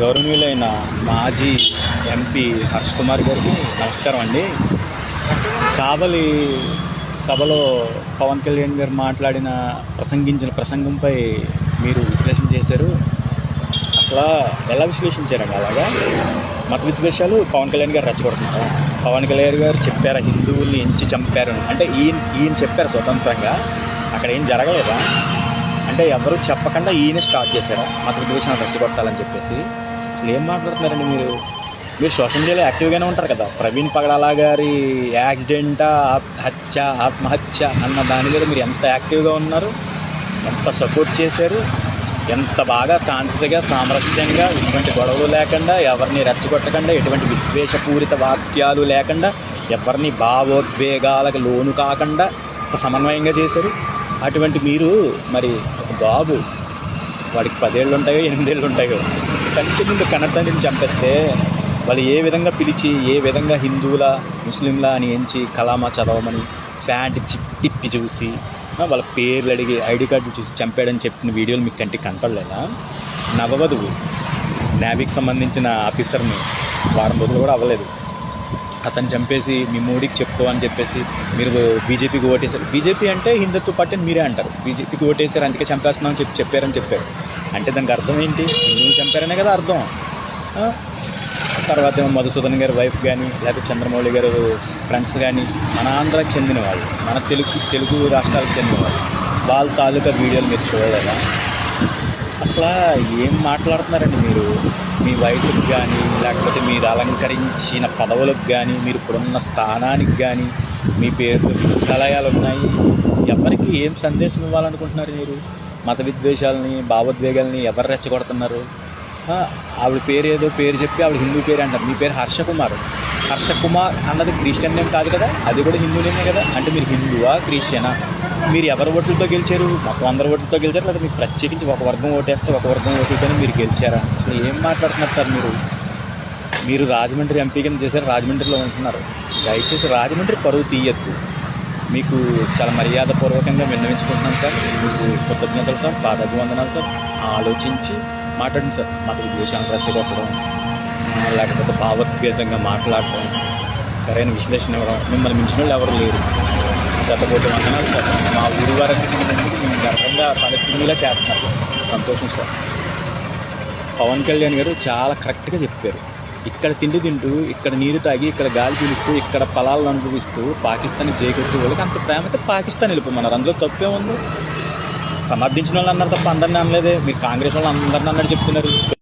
గౌరవనీయులైన మాజీ ఎంపీ హర్ష్ కుమార్ గారికి నమస్కారం అండి. కావలి సభలో పవన్ కళ్యాణ్ గారు మాట్లాడిన ప్రసంగించిన ప్రసంగంపై మీరు విశ్లేషణ చేశారు. అసలు ఎలా విశ్లేషించారండి అలాగా? మత విద్వేషాలు పవన్ కళ్యాణ్ గారు రెచ్చగొడుతున్నారు. పవన్ కళ్యాణ్ గారు చెప్పారు హిందువుల్ని ఎంచి చంపారు అంటే ఈయన ఈయన చెప్పారు స్వతంత్రంగా. అక్కడ ఏం జరగలేదా? అంటే ఎవరు చెప్పకుండా ఈయన స్టార్ట్ చేశారు. మత విద్వేషాలు రచ్చగొట్టాలని చెప్పేసి. అసలు ఏం మాట్లాడుతున్నారండి మీరు? మీరు సోషల్ మీడియాలో యాక్టివ్గానే ఉంటారు కదా. ప్రవీణ్ పగడాల గారి యాక్సిడెంటా హత్య ఆత్మహత్య అన్న దాని మీద మీరు ఎంత యాక్టివ్గా ఉన్నారు? ఎంత సపోర్ట్ చేశారు? ఎంత బాగా శాంతిగా సామరస్యంగా ఎటువంటి గొడవలు లేకుండా ఎవరిని రెచ్చగొట్టకుండా ఎటువంటి విద్వేషపూరిత వాక్యాలు లేకుండా ఎవరిని భావోద్వేగాలకు లోను కాకుండా ఎంత సమన్వయంగా చేశారు? అటువంటి మీరు మరి ఒక బాబు వాడికి పదేళ్ళు ఉంటాయో ఎనిమిదేళ్ళు ఉంటాయో కంటి ముందు కన్నతండ్రిని చంపేస్తే వాళ్ళు ఏ విధంగా పిలిచి ఏ విధంగా హిందువుల ముస్లింల అని ఎంచి కలామా చదవమని ఫ్యాంట్ తిప్పి చూసి వాళ్ళ పేర్లు అడిగి ఐడి కార్డు చూసి చంపాడని చెప్పిన వీడియోలు మీకు కంటికి కనపడలేదా? నవవధువు నేవీకి సంబంధించిన ఆఫీసర్ని వారం రోజులు కూడా అవ్వలేదు. అతను చంపేసి మీ మోడీకి చెప్పుకో అని చెప్పేసి మీరు బీజేపీకి ఓటేశారు. బీజేపీ అంటే హిందుత్వ పార్టీ మీరే అంటారు. బీజేపీకి ఓటేశారు అందుకే చంపేస్తున్నామని చెప్పి చెప్పారని చెప్పారు. అంటే దానికి అర్థం ఏంటి? హిందువులు చంపారనే కదా అర్థం. తర్వాత ఏమో మధుసూదన్ గారి వైఫ్ కానీ లేకపోతే చంద్రమౌళి గారు ఫ్రెండ్స్ కానీ మన ఆంధ్రాకి చెందిన వాళ్ళు మన తెలుగు తెలుగు రాష్ట్రాలకు చెందిన వాళ్ళు వాళ్ళ తాలూకా వీడియోలు మీరు చూడలేదా? అసలు ఏం మాట్లాడుతున్నారండి మీరు? మీ వయసుకు కానీ లేకపోతే మీరు అలంకరించిన పదవులకు కానీ మీరు ఇప్పుడున్న స్థానానికి కానీ మీ పేరుతో విద్యాలయాలు ఉన్నాయి. ఎవరికి ఏం సందేశం ఇవ్వాలనుకుంటున్నారు మీరు? మత విద్వేషాలని భావోద్వేగాలని ఎవరు రెచ్చగొడుతున్నారు? ఆవిడ పేరు ఏదో పేరు చెప్పి ఆవిడ హిందూ పేరు అంటారు. మీ పేరు హర్షకుమార్. హర్ష కుమార్ అన్నది క్రిస్టియన్ నేమ్ కాదు కదా? అది కూడా హిందూ నేమే కదా? అంటే మీరు హిందువా క్రిస్టియనా? మీరు ఎవరి ఓట్లతో గెలిచారు? మొత్తం అందరి ఓట్లతో గెలిచారు? లేదా మీకు ప్రత్యేకించి ఒక వర్గం ఓటేస్తే ఒక వర్గం ఓట్లతోనే మీరు గెలిచారా? అసలు ఏం మాట్లాడుతున్నారు సార్ మీరు? మీరు రాజమండ్రి ఎంపీ కింద చేశారు రాజమండ్రిలో ఉంటున్నారు. దయచేసి రాజమండ్రి పరువు తీయద్దు. మీకు చాలా మర్యాదపూర్వకంగా విన్నవించుకుంటున్నాం సార్. మీకు కృతజ్ఞతలు సార్ పాదాభివందనాలు సార్. ఆలోచించి మాట్లాడండి సార్. మత విద్వేషాలను రెచ్చగొట్టడం. లేకపోతే భావోద్వేగంగా మాట్లాడటం సరైన విశ్లేషణ ఇవ్వడం మిమ్మల్ని మించిన వాళ్ళు ఎవరు లేరు. గతపోతే వందనాలు సార్. మా ఊరి వారికి మేము గర్వంగా తలెత్తుకునేలా చేస్తున్నారు. సార్ సంతోషం సార్. పవన్ కళ్యాణ్ గారు చాలా కరెక్ట్గా చెప్పారు. ఇక్కడ తిండి తింటూ ఇక్కడ నీరు తాగి ఇక్కడ గాలి పీలుస్తూ ఇక్కడ పొలాలను అనుభవిస్తూ పాకిస్తాన్ జైకొట్టే వాళ్ళకి అంత ప్రేమతో పాకిస్తాన్ వెళ్ళిపోమన్నారు. అందులో తప్పే ఉంది సమర్థించిన వాళ్ళు అన్నారు తప్ప అందరిని అనలేదే. మీరు కాంగ్రెస్ వాళ్ళు అందరిని అన్నట్టు చెప్తున్నారు.